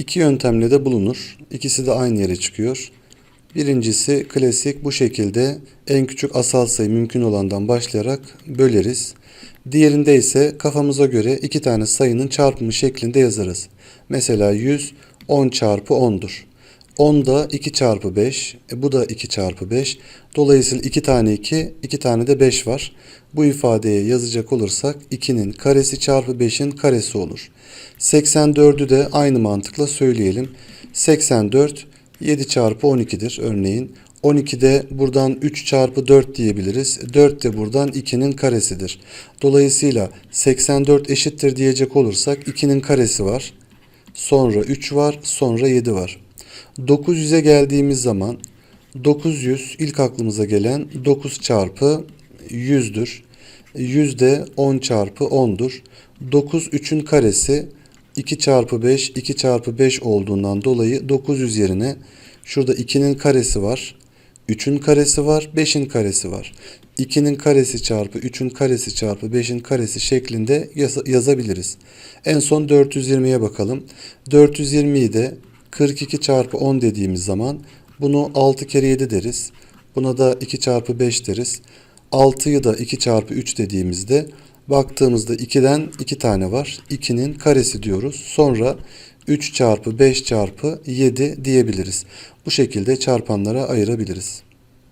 İki yöntemle de bulunur. İkisi de aynı yere çıkıyor. Birincisi klasik bu şekilde en küçük asal sayı mümkün olandan başlayarak böleriz. Diğerinde ise kafamıza göre iki tane sayının çarpımı şeklinde yazarız. Mesela 100 10 çarpı 10'dur. 10 da 2 çarpı 5. E bu da 2 çarpı 5. Dolayısıyla 2 tane 2, 2 tane de 5 var. Bu ifadeye yazacak olursak 2'nin karesi çarpı 5'in karesi olur. 84'ü de aynı mantıkla söyleyelim. 84 7 çarpı 12'dir örneğin. 12 de buradan 3 çarpı 4 diyebiliriz. 4 de buradan 2'nin karesidir. Dolayısıyla 84 eşittir diyecek olursak 2'nin karesi var. Sonra 3 var, sonra 7 var. 900'e geldiğimiz zaman 900 ilk aklımıza gelen 9 çarpı 100'dür. 100 de 10 çarpı 10'dur. 9 3'ün karesi 2 çarpı 5 2 çarpı 5 olduğundan dolayı 900 yerine şurada 2'nin karesi var. 3'ün karesi var, 5'in karesi var. 2'nin karesi çarpı 3'ün karesi çarpı 5'in karesi şeklinde yaz- yazabiliriz. En son 420'ye bakalım. 420'yi de 42 çarpı 10 dediğimiz zaman bunu 6 kere 7 deriz. Buna da 2 çarpı 5 deriz. 6'yı da 2 çarpı 3 dediğimizde baktığımızda 2'den 2 tane var. 2'nin karesi diyoruz. Sonra 3 çarpı 5 çarpı 7 diyebiliriz. Bu şekilde çarpanlara ayırabiliriz.